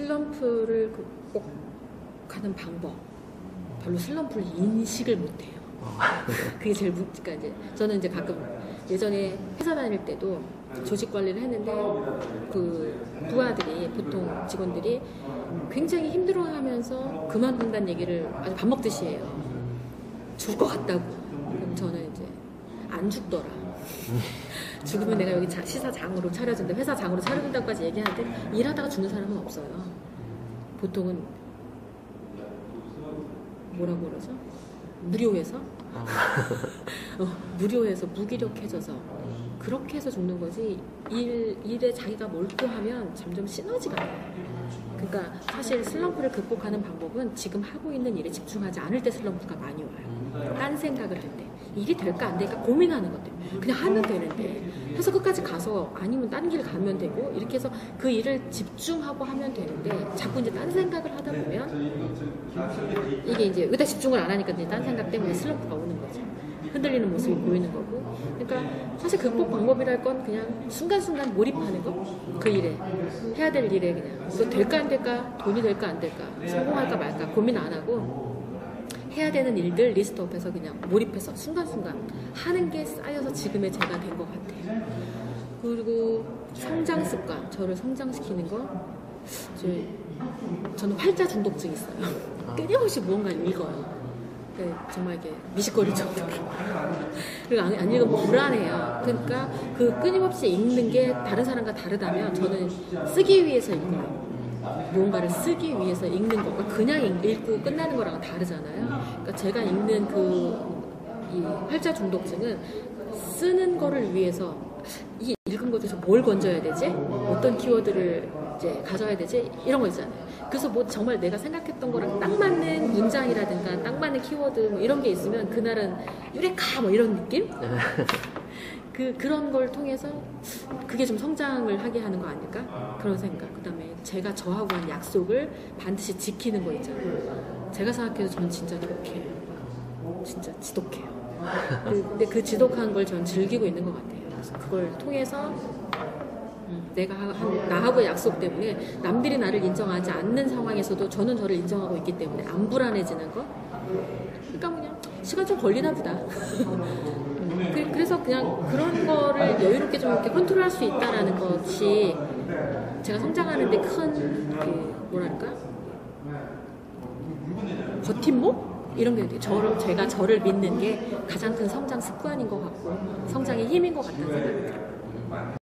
슬럼프를 극복하는 방법. 별로 슬럼프를 인식을 못해요. 그게 제일 문- 그러니까 이제 저는 이제 가끔 예전에 회사 다닐 때도 조직 관리를 했는데 그 부하들이 보통 직원들이 굉장히 힘들어하면서 그만둔다는 얘기를 아주 밥 먹듯이 해요. 죽을 것 같다고. 안 죽더라. 죽으면 내가 여기 자- 시사장으로 차려준다, 회사장으로 차려준다고까지 얘기하는데 일하다가 죽는 사람은 없어요. 보통은 뭐라고 그러죠? 무료해서 어, 무료해서 무기력해져서 그렇게 해서 죽는 거지 일, 일에 자기가 몰두하면 점점 시너지가 나요. 그러니까 사실 슬럼프를 극복하는 방법은 지금 하고 있는 일에 집중하지 않을 때 슬럼프가 많이 와요. 딴 생각을 할 때. 일이 될까 안 될까 고민하는 것들. 그냥 하면 되는데 해서 끝까지 가서 아니면 딴 길 가면 되고 이렇게 해서 그 일을 집중하고 하면 되는데 자꾸 이제 딴 생각을 하다 보면 이게 이제 의다 집중을 안 하니까 이제 딴 생각 때문에 슬럼프가 오는 거죠. 흔들리는 모습이 보이는 거고. 그러니까 사실 극복 방법이랄 건 그냥 순간순간 몰입하는 거. 그 일에. 해야 될 일에 그냥. 또 될까 안 될까? 돈이 될까 안 될까? 성공할까 말까? 고민 안 하고 해야 되는 일들 리스트업해서 그냥 몰입해서 순간순간 하는 게 쌓여서 지금의 제가 된 것 같아요. 그리고 성장 습관, 저를 성장시키는 거. 이제 저는 활자 중독증 있어요. 끊임없이 무언가를 읽어요. 그 정말 이게 정도로. 그리고 안, 안 읽으면 불안해요. 그러니까 그 끊임없이 읽는 게 다른 사람과 다르다면 저는 쓰기 위해서 읽어요. 무언가를 쓰기 위해서 읽는 것과 그냥 읽- 읽고 끝나는 거랑은 다르잖아요. 그러니까 제가 읽는 그 이 활자 중독증은 쓰는 거를 위해서 이 읽은 것에서 뭘 건져야 되지? 어떤 키워드를 이제 가져야 되지? 이런 거 있잖아요. 그래서 뭐 정말 내가 생각했던 거랑 딱 맞는 문장이라든가 딱 맞는 키워드 뭐 이런 게 있으면 그날은 유레카 뭐 이런 느낌? 그 그런 걸 통해서 그게 좀 성장을 하게 하는 거 아닐까 그런 생각. 그 다음에 제가 저하고 한 약속을 반드시 지키는 거 있잖아요. 제가 생각해도 저는 진짜 독해요. 진짜 지독해요. 그- 근데 그 지독한 걸 저는 즐기고 있는 것 같아요. 그래서 그걸 통해서 음, 내가 하- 한, 나하고 약속 때문에 남들이 나를 인정하지 않는 상황에서도 저는 저를 인정하고 있기 때문에 안 불안해지는 거. 그러니까 그냥 시간 좀 걸리나 보다. 음, 그- 그래서 그냥 그런 거를 여유롭게 좀 이렇게 컨트롤할 수 있다라는 것이 제가 성장하는데 큰 그 뭐랄까 버팀목 이런 게 저를 제가 저를 믿는 게 가장 큰 성장 습관인 것 같고 성장의 힘인 것 같다는 생각이 들어요.